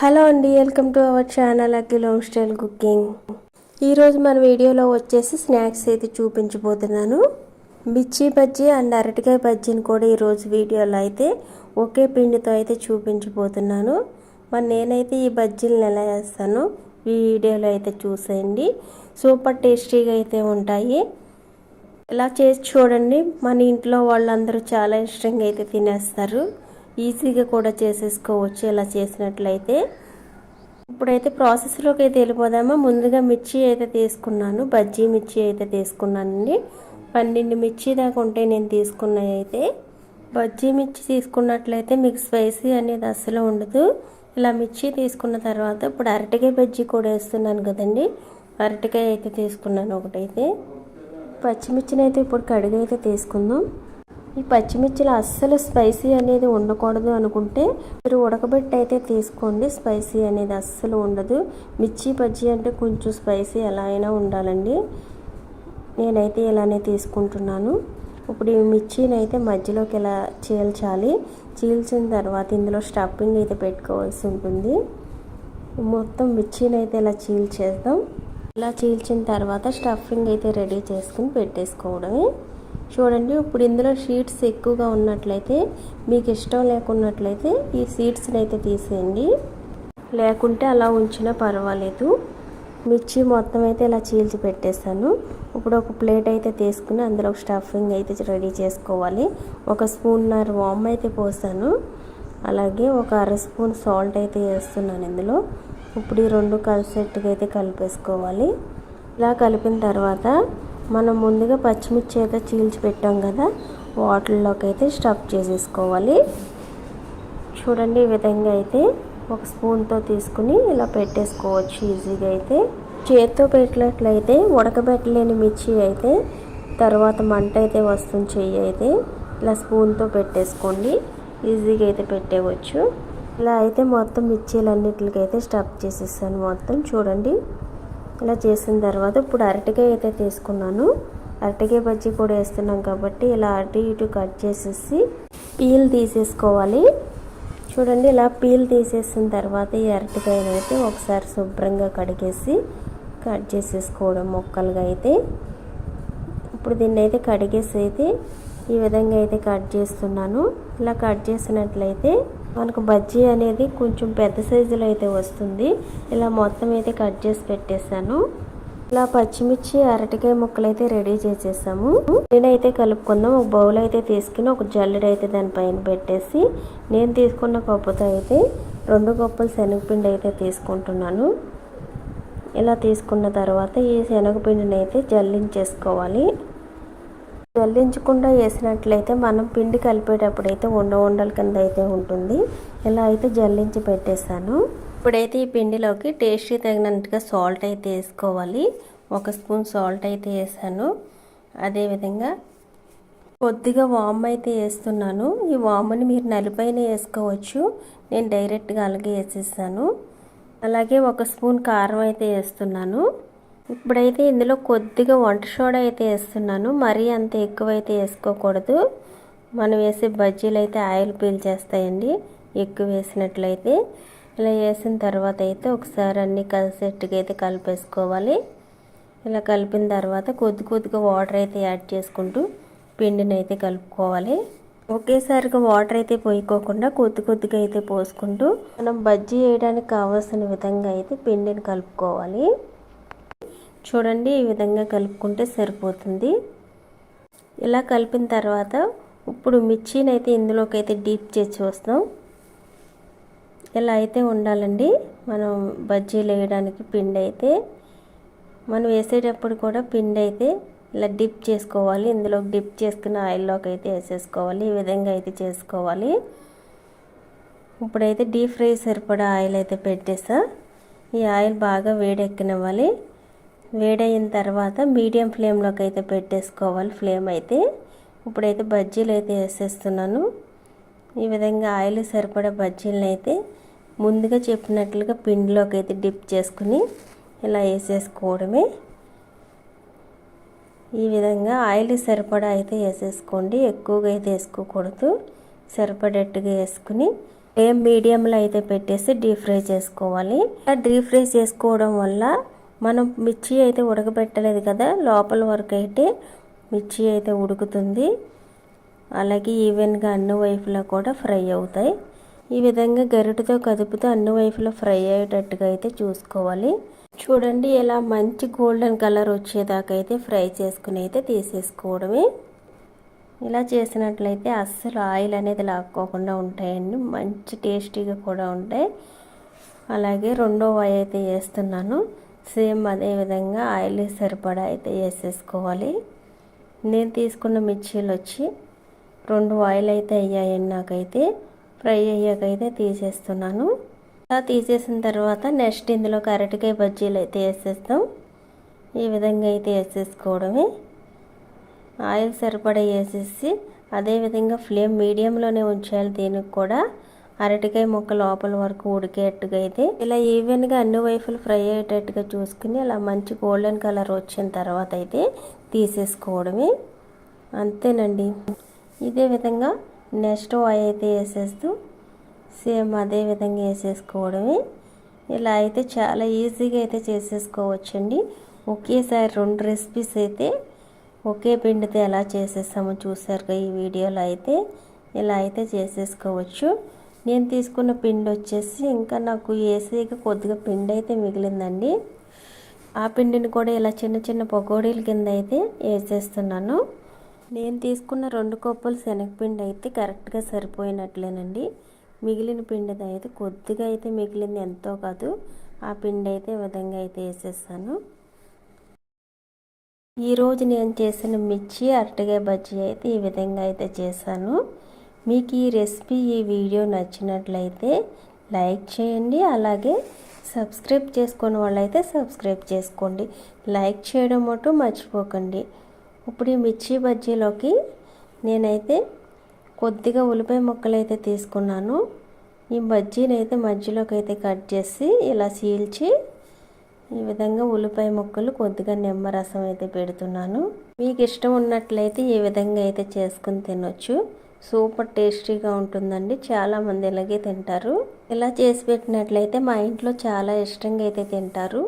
Hello అండి welcome to our channel Akhil home style cooking. ఈరోజు మన వీడియోలో వచ్చేసి స్నాక్స్ అయితే చూపించబోతున్నాను. మిర్చి బజ్జీ అండ్ అరటికాయ బజ్జీని కూడా ఈరోజు వీడియోలో అయితే ఒకే పిండితో అయితే చూపించబోతున్నాను. మరి నేనైతే ఈ బజ్జీలను ఎలా చేస్తాను ఈ వీడియోలో అయితే చూసేయండి. సూపర్ టేస్టీగా అయితే ఉంటాయి. ఇలా చేసి చూడండి మన ఇంట్లో వాళ్ళందరూ చాలా ఇష్టంగా అయితే తినేస్తారు. ఈజీగా కూడా చేసేసుకోవచ్చు. ఇలా చేసినట్లయితే ఇప్పుడైతే ప్రాసెస్లోకి అయితే వెళ్ళిపోదామా? ముందుగా మిర్చి అయితే తీసుకున్నాను. బజ్జీ మిర్చి అయితే తీసుకున్నానండి. పన్నెండు మిర్చి దాకా ఉంటే నేను తీసుకున్నవి అయితే. బజ్జీ మిర్చి తీసుకున్నట్లయితే మీకు స్పైసీ అనేది అస్సలు ఉండదు. ఇలా మిర్చి తీసుకున్న తర్వాత ఇప్పుడు అరటికాయ బజ్జీ కూడా వేస్తున్నాను కదండి. అరటికాయ అయితే తీసుకున్నాను ఒకటైతే. పచ్చిమిర్చిని అయితే ఇప్పుడు కడిగి అయితే తీసుకుందాం. ఈ పచ్చిమిర్చిలో అస్సలు స్పైసీ అనేది ఉండకూడదు అనుకుంటే మీరు ఉడకబెట్టి అయితే తీసుకోండి. స్పైసీ అనేది అస్సలు ఉండదు. మిర్చి బజ్జీ అంటే కొంచెం స్పైసీ ఎలా అయినా ఉండాలండి. నేనైతే ఇలానే తీసుకుంటున్నాను. ఇప్పుడు ఈ మిర్చిని అయితే మధ్యలోకి ఇలా చీల్చాలి? చీల్చిన తర్వాత ఇందులో స్టఫింగ్ అయితే పెట్టుకోవాల్సి ఉంటుంది. మొత్తం మిర్చిని అయితే ఇలా చీల్చేద్దాం. ఇలా చీల్చిన తర్వాత స్టఫింగ్ అయితే రెడీ చేసుకుని పెట్టేసుకోవడమే. చూడండి ఇప్పుడు ఇందులో షీట్స్ ఎక్కువగా ఉన్నట్లయితే మీకు ఇష్టం లేకున్నట్లయితే ఈ సీడ్స్ని అయితే తీసేయండి. లేకుంటే అలా ఉంచినా పర్వాలేదు. మిర్చి మొత్తం అయితే ఇలా చీల్చి పెట్టేస్తాను ఇప్పుడు ఒక ప్లేట్ అయితే తీసుకుని అందులో ఒక స్టఫింగ్ అయితే రెడీ చేసుకోవాలి. ఒక స్పూన్నర వామ్ అయితే పోసాను. అలాగే ఒక అర స్పూన్ సాల్ట్ అయితే వేస్తున్నాను ఇందులో. ఇప్పుడు ఈ రెండు కలిసేట్టుగా అయితే కలిపేసుకోవాలి. ఇలా కలిపిన తర్వాత మనం ముందుగా పచ్చిమిర్చి అయితే చీల్చి పెట్టాం కదా వాటర్లోకి అయితే స్టఫ్ చేసేసుకోవాలి. చూడండి ఈ విధంగా అయితే ఒక స్పూన్తో తీసుకుని ఇలా పెట్టేసుకోవచ్చు ఈజీగా అయితే. చేతితో పెట్టినట్లయితే ఉడకబెట్టలేని మిర్చి అయితే తర్వాత మంట అయితే వస్తుంది చెయ్యి అయితే ఇలా స్పూన్తో పెట్టేసుకోండి. ఈజీగా అయితే పెట్టేవచ్చు ఇలా అయితే మొత్తం మిర్చీలన్నిటికైతే స్టఫ్ చేసేసాను మొత్తం. చూడండి. ఇలా చేసిన తర్వాత ఇప్పుడు అరటికాయ అయితే తీసుకున్నాను. అరటికాయ బజ్జీ కూడా వేస్తున్నాం కాబట్టి ఇలా అటు ఇటు కట్ చేసేసి పీల్ తీసేసుకోవాలి. చూడండి ఇలా పీల్ తీసేసిన తర్వాత ఈ అరటికాయను అయితే ఒకసారి శుభ్రంగా కడిగేసి కట్ చేసేసుకోవడం మొక్కలుగా అయితే. ఇప్పుడు దీన్ని అయితే కడిగేసి అయితే ఈ విధంగా అయితే కట్ చేస్తున్నాను. ఇలా కట్ చేసినట్లయితే మనకు బజ్జీ అనేది కొంచెం పెద్ద సైజులో అయితే వస్తుంది. ఇలా మొత్తం అయితే కట్ చేసి పెట్టేశాను. ఇలా పచ్చిమిర్చి అరటికాయ ముక్కలు అయితే రెడీ చేసేసాము. నేనైతే కలుపుకుందాం. ఒక బౌల్ అయితే తీసుకుని ఒక జల్లెడ అయితే దానిపైన పెట్టేసి నేను తీసుకున్న కప్పుతో అయితే రెండు కప్పులు శనగపిండి అయితే తీసుకుంటున్నాను. ఇలా తీసుకున్న తర్వాత ఈ శనగపిండిని అయితే జల్లించేసుకోవాలి. జల్లించకుండా వేసినట్లయితే మనం పిండి కలిపేటప్పుడు అయితే ఉండ ఉండల కింద అయితే ఉంటుంది. ఇలా అయితే జల్లించి పెట్టేశాను. ఇప్పుడైతే ఈ పిండిలోకి టేస్టీ తగినట్టుగా సాల్ట్ అయితే వేసుకోవాలి. ఒక స్పూన్ సాల్ట్ అయితే వేసాను. అదేవిధంగా కొద్దిగా వామ్ అయితే వేస్తున్నాను. ఈ వామ్ని మీరు నలిపైన వేసుకోవచ్చు. నేను డైరెక్ట్గా అలాగే వేసేసాను. అలాగే ఒక స్పూన్ కారం అయితే వేస్తున్నాను. ఇప్పుడైతే ఇందులో కొద్దిగా వంట సోడా అయితే వేస్తున్నాను. మరీ అంత ఎక్కువైతే వేసుకోకూడదు. మనం వేసే బజ్జీలు అయితే ఆయిల్ పీల్చేస్తాయండి ఎక్కువ వేసినట్లయితే ఇలా వేసిన తర్వాత అయితే ఒకసారి అన్నీ కలిసేట్టుగా అయితే కలిపేసుకోవాలి. ఇలా కలిపిన తర్వాత కొద్ది కొద్దిగా వాటర్ అయితే యాడ్ చేసుకుంటూ పిండిని అయితే కలుపుకోవాలి. ఒకేసారిగా వాటర్ అయితే పోయికోకుండా కొద్ది కొద్దిగా అయితే పోసుకుంటూ మనం బజ్జీ వేయడానికి కావాల్సిన విధంగా అయితే పిండిని కలుపుకోవాలి. చూడండి ఈ విధంగా కలుపుకుంటే సరిపోతుంది. ఇలా కలిపిన తర్వాత ఇప్పుడు మిర్చిని అయితే ఇందులోకి అయితే డీప్ చేసి వస్తాం ఇలా అయితే ఉండాలండి. మనం బజ్జీలు వేయడానికి పిండి అయితే మనం వేసేటప్పుడు కూడా పిండి అయితే ఇలా డిప్ చేసుకోవాలి. ఇందులో డిప్ చేసుకున్న ఆయిల్లోకి అయితే వేసేసుకోవాలి. ఈ విధంగా అయితే చేసుకోవాలి. ఇప్పుడైతే డీప్ ఫ్రై సరిపడా ఆయిల్ అయితే పెట్టేసా. ఈ ఆయిల్ బాగా వేడెక్కనివ్వాలి. వేడైన తర్వాత మీడియం ఫ్లేమ్లోకి అయితే పెట్టేసుకోవాలి. ఫ్లేమ్ అయితే ఇప్పుడైతే బజ్జీలు అయితే వేసేస్తున్నాను. ఈ విధంగా ఆయిల్ సరిపడే బజ్జీలను అయితే ముందుగా చెప్పినట్లుగా పిండిలోకి అయితే డిప్ చేసుకుని ఇలా వేసేసుకోవడమే. ఈ విధంగా ఆయిల్ సరిపడా అయితే వేసేసుకోండి. ఎక్కువగా అయితే వేసుకోకూడదు. సరిపడేట్టుగా వేసుకుని ఏం మీడియంలో అయితే పెట్టేసి డీప్ ఫ్రై చేసుకోవాలి. డీప్ ఫ్రై చేసుకోవడం వల్ల మనం మిర్చి అయితే ఉడకబెట్టలేదు కదా లోపల వరకు అయితే మిర్చి అయితే ఉడుకుతుంది. అలాగే ఈవెన్గా అన్ని వైపులా కూడా ఫ్రై అవుతాయి. ఈ విధంగా గరిటతో కదుపుతూ అన్ని వైపులా ఫ్రై అయ్యేటట్టుగా అయితే చూసుకోవాలి. చూడండి ఇలా మంచి గోల్డెన్ కలర్ వచ్చేదాకా అయితే ఫ్రై చేసుకుని అయితే తీసేసుకోవడమే. ఇలా చేసినట్లయితే అస్సలు ఆయిల్ అనేది లాక్కోకుండా ఉంటాయండి. మంచి టేస్టీగా కూడా ఉంటాయి. అలాగే రెండో వాయి అయితే వేస్తున్నాను. సేమ్ అదే విధంగా ఆయిల్ సరిపడా అయితే వేసేసుకోవాలి. నేను తీసుకున్న మిర్చీలు వచ్చి రెండు ఆయిల్ అయితే అయ్యాయండి నాకైతే ఫ్రై అయ్యాకైతే తీసేస్తున్నాను. అలా తీసేసిన తర్వాత నెక్స్ట్ ఇందులో అరటికాయ బజ్జీలు అయితే వేసేస్తాం. ఈ విధంగా అయితే వేసేసుకోవడమే. ఆయిల్ సరిపడా వేసేసి అదేవిధంగా ఫ్లేమ్ మీడియంలోనే ఉంచాలి. దీనికి కూడా అరటికాయ ముక్క లోపల వరకు ఉడికేట్టుగా అయితే ఇలా ఈవెన్గా అన్ని వైపులు ఫ్రై అయ్యేటట్టుగా చూసుకుని అలా మంచి గోల్డెన్ కలర్ వచ్చిన తర్వాత అయితే తీసేసుకోవడమే. అంతేనండి. ఇదే విధంగా నెక్స్ట్ ఆయిల్ అయితే వేసేస్తూ సేమ్ అదే విధంగా వేసేసుకోవడమే. ఇలా అయితే చాలా ఈజీగా అయితే చేసేసుకోవచ్చండి. ఒకేసారి రెండు రెసిపీస్ అయితే ఒకే పిండితో ఎలా చేసేస్తామో చూసారుగా ఈ వీడియోలో అయితే. ఇలా అయితే చేసేసుకోవచ్చు. నేను తీసుకున్న పిండి వచ్చేసి ఇంకా నాకు ఏసీగా కొద్దిగా పిండి అయితే మిగిలిందండి. ఆ పిండిని కూడా ఇలా చిన్న చిన్న పకోడీల కింద అయితే వేసేస్తున్నాను. నేను తీసుకున్న రెండు కప్పులు శనగపిండి అయితే కరెక్ట్గా సరిపోయినట్లేనండి. మిగిలిన పిండి అయితే కొద్దిగా అయితే మిగిలింది ఎంతో కాదు. ఆ పిండి అయితే విధంగా అయితే వేసేస్తాను. ఈరోజు నేను చేసిన మిర్చి అరటికాయ బజ్జీ అయితే ఈ విధంగా అయితే చేశాను. మీకు ఈ రెసిపీ ఈ వీడియో నచ్చినట్లయితే లైక్ చేయండి. అలాగే సబ్స్క్రైబ్ చేసుకున్న వాళ్ళైతే సబ్స్క్రైబ్ చేసుకోండి. లైక్ చేయడం మటు మర్చిపోకండి. ఇప్పుడు ఈ మిర్చి బజ్జీలోకి నేనైతే కొద్దిగా ఉల్లిపాయ ముక్కలు అయితే తీసుకున్నాను. ఈ బజ్జీని అయితే మధ్యలోకి అయితే కట్ చేసి ఇలా సీల్చి ఈ విధంగా ఉల్లిపాయ ముక్కలు కొద్దిగా నిమ్మరసం అయితే పెడుతున్నాను. మీకు ఇష్టం ఉన్నట్లయితే ఈ విధంగా అయితే చేసుకుని తినొచ్చు. సూపర్ టేస్టీగా ఉంటుందండి. చాలామంది ఇలాగే తింటారు. ఇలా చేసి పెట్టినట్లయితే మా ఇంట్లో చాలా ఇష్టంగా అయితే తింటారు.